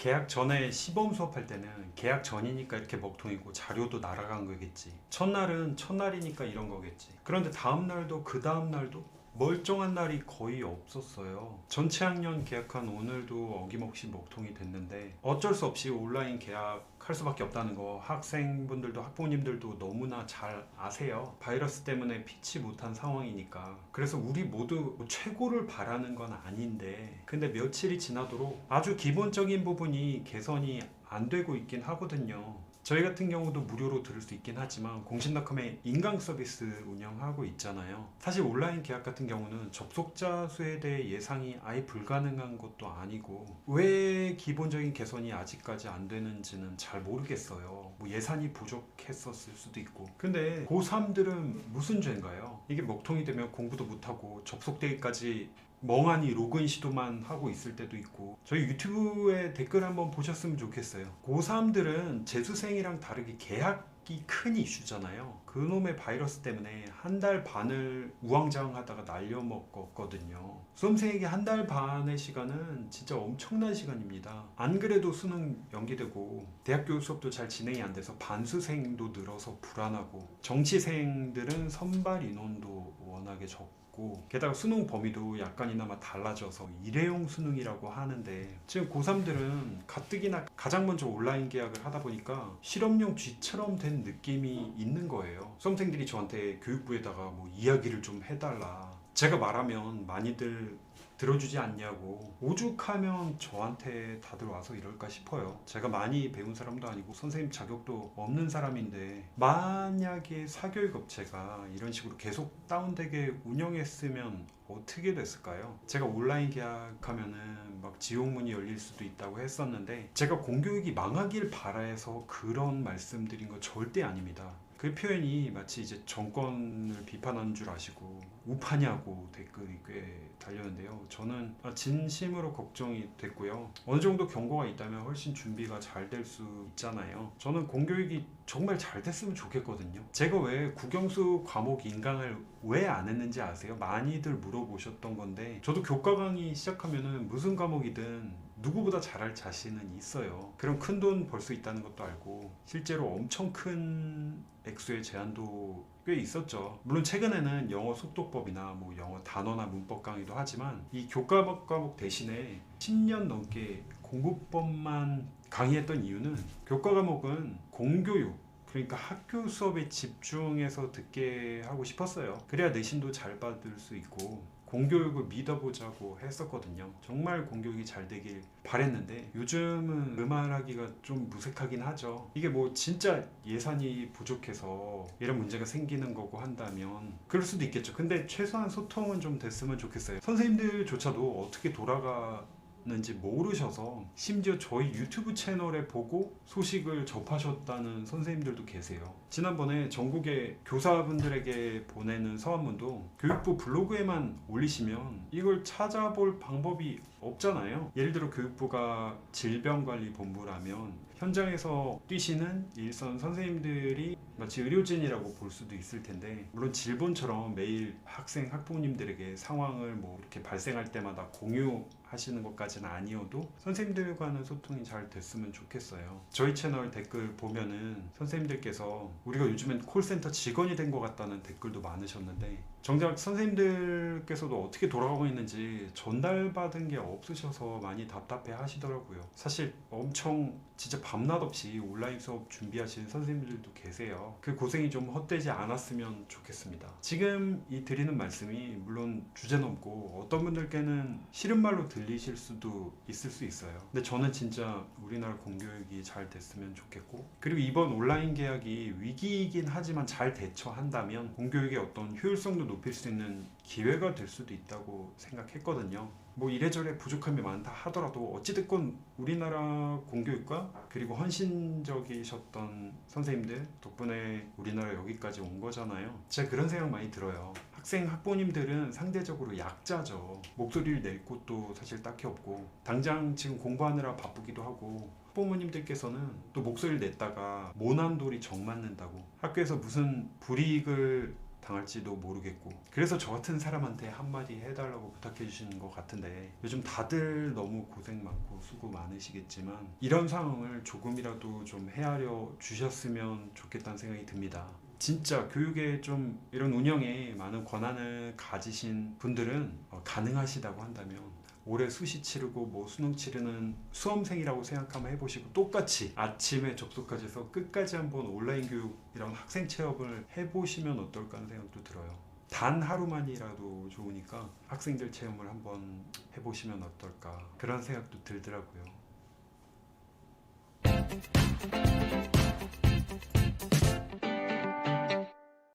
계약 전에 시범 수업할 때는 계약 전이니까 이렇게 먹통이고 자료도 날아간 거겠지. 첫날은 첫날이니까 이런 거겠지. 그런데 다음 날도 그 다음 날도 멀쩡한 날이 거의 없었어요. 전체 학년 계약한 오늘도 어김없이 먹통이 됐는데 어쩔 수 없이 온라인 계약할 수밖에 없다는 거 학생분들도 학부모님들도 너무나 잘 아세요. 바이러스 때문에 피치 못한 상황이니까. 그래서 우리 모두 뭐 최고를 바라는 건 아닌데 근데 며칠이 지나도록 아주 기본적인 부분이 개선이 안 되고 있긴 하거든요. 저희 같은 경우도 무료로 들을 수 있긴 하지만 공신닷컴에 인강 서비스 운영하고 있잖아요. 사실 온라인 계약 같은 경우는 접속자 수에 대해 예상이 아예 불가능한 것도 아니고 왜 기본적인 개선이 아직까지 안 되는지는 잘 모르겠어요. 뭐 예산이 부족했었을 수도 있고. 근데 고3들은 무슨 죄인가요? 이게 먹통이 되면 공부도 못하고 접속되기까지 멍하니 로그인 시도만 하고 있을 때도 있고. 저희 유튜브에 댓글 한번 보셨으면 좋겠어요. 고3들은 재수생이랑 다르게 계약이 큰 이슈잖아요 그놈의 바이러스 때문에 한 달 반을 우왕좌왕하다가 날려먹었거든요. 수험생에게 한 달 반의 시간은 진짜 엄청난 시간입니다. 안 그래도 수능 연기되고 대학교 수업도 잘 진행이 안 돼서 반수생도 늘어서 불안하고 정시생들은 선발 인원도 워낙에 적고 게다가 수능 범위도 약간이나마 달라져서 일회용 수능이라고 하는데 지금 고3들은 가뜩이나 가장 먼저 온라인 계약을 하다 보니까 실험용 쥐처럼 된 느낌이 있는 거예요 수험생들이 저한테 교육부에다가 뭐 이야기를 좀 해달라. 제가 말하면 많이들 들어주지 않냐고 오죽하면 저한테 다들 와서 이럴까 싶어요. 제가 많이 배운 사람도 아니고 선생님 자격도 없는 사람인데 만약에 사교육 업체가 이런 식으로 계속 다운되게 운영했으면 어떻게 됐을까요? 제가 온라인 계약하면은 막 지옥문이 열릴 수도 있다고 했었는데 제가 공교육이 망하길 바라서 그런 말씀드린 거 절대 아닙니다. 그 표현이 마치 이제 정권을 비판하는 줄 아시고 우파냐고 댓글이 꽤 달렸는데요. 저는 진심으로 걱정이 됐고요. 어느 정도 경고가 있다면 훨씬 준비가 잘 될 수 있잖아요. 저는 공교육이 정말 잘 됐으면 좋겠거든요. 제가 왜 국영수 과목 인강을 왜 안 했는지 아세요? 많이들 물어 보셨던 건데 저도 교과 강의 시작하면은 무슨 과목이든 누구보다 잘할 자신은 있어요. 그럼 큰 돈 벌 수 있다는 것도 알고 실제로 엄청 큰 액수의 제한도 꽤 있었죠. 물론 최근에는 영어 속도법이나 뭐 영어 단어나 문법 강의도 하지만 이 교과 과목 대신에 10년 넘게 공부법만 강의했던 이유는 교과 과목은 공교육 그러니까 학교 수업에 집중해서 듣게 하고 싶었어요. 그래야 내신도 잘 받을 수 있고 공교육을 믿어보자고 했었거든요. 정말 공교육이 잘 되길 바랬는데 요즘은 그 말하기가 좀 무색하긴 하죠. 이게 뭐 진짜 예산이 부족해서 이런 문제가 생기는 거고 한다면 그럴 수도 있겠죠. 근데 최소한 소통은 좀 됐으면 좋겠어요. 선생님들조차도 어떻게 돌아가 는지 모르셔서 심지어 저희 유튜브 채널에 보고 소식을 접하셨다는 선생님들도 계세요. 지난번에 전국의 교사분들에게 보내는 서한문도 교육부 블로그에만 올리시면 이걸 찾아볼 방법이 없잖아요. 예를 들어 교육부가 질병관리본부라면 현장에서 뛰시는 일선 선생님들이 마치 의료진이라고 볼 수도 있을 텐데 물론 질본처럼 매일 학생 학부모님들에게 상황을 뭐 이렇게 발생할 때마다 공유 하시는 것까지는 아니어도 선생님들과는 소통이 잘 됐으면 좋겠어요. 저희 채널 댓글 보면은 선생님들께서 우리가 요즘엔 콜센터 직원이 된 것 같다는 댓글도 많으셨는데 정작 선생님들께서도 어떻게 돌아가고 있는지 전달받은 게 없으셔서 많이 답답해 하시더라고요. 사실 엄청 진짜 밤낮 없이 온라인 수업 준비하시는 선생님들도 계세요. 그 고생이 좀 헛되지 않았으면 좋겠습니다. 지금 이 드리는 말씀이 물론 주제 넘고 어떤 분들께는 싫은 말로 들리실 수도 있을 수 있어요. 근데 저는 진짜 우리나라 공교육이 잘 됐으면 좋겠고 그리고 이번 온라인 계약이 위기이긴 하지만 잘 대처한다면 공교육의 어떤 효율성도 높일 수 있는 기회가 될 수도 있다고 생각했거든요. 뭐 이래저래 부족함이 많다 하더라도 어찌됐건 우리나라 공교육과 그리고 헌신적이셨던 선생님들 덕분에 우리나라 여기까지 온 거잖아요. 제가 그런 생각 많이 들어요. 학생 학부모님들은 상대적으로 약자죠. 목소리를 낼 곳도 사실 딱히 없고 당장 지금 공부하느라 바쁘기도 하고 부모님들께서는 또 목소리를 냈다가 모난돌이 정 맞는다고 학교에서 무슨 불이익을 당할지도 모르겠고 그래서 저 같은 사람한테 한마디 해달라고 부탁해 주시는 것 같은데 요즘 다들 너무 고생 많고 수고 많으시겠지만 이런 상황을 조금이라도 좀 헤아려 주셨으면 좋겠다는 생각이 듭니다. 진짜 교육에 좀 이런 운영에 많은 권한을 가지신 분들은 어, 가능하시다고 한다면 올해 수시 치르고 뭐 수능 치르는 수험생이라고 생각하면 해보시고 똑같이 아침에 접속하셔서 끝까지 한번 온라인 교육 이런 학생 체험을 해보시면 어떨까 하는 생각도 들어요. 단 하루만이라도 좋으니까 학생들 체험을 한번 해보시면 어떨까 그런 생각도 들더라고요.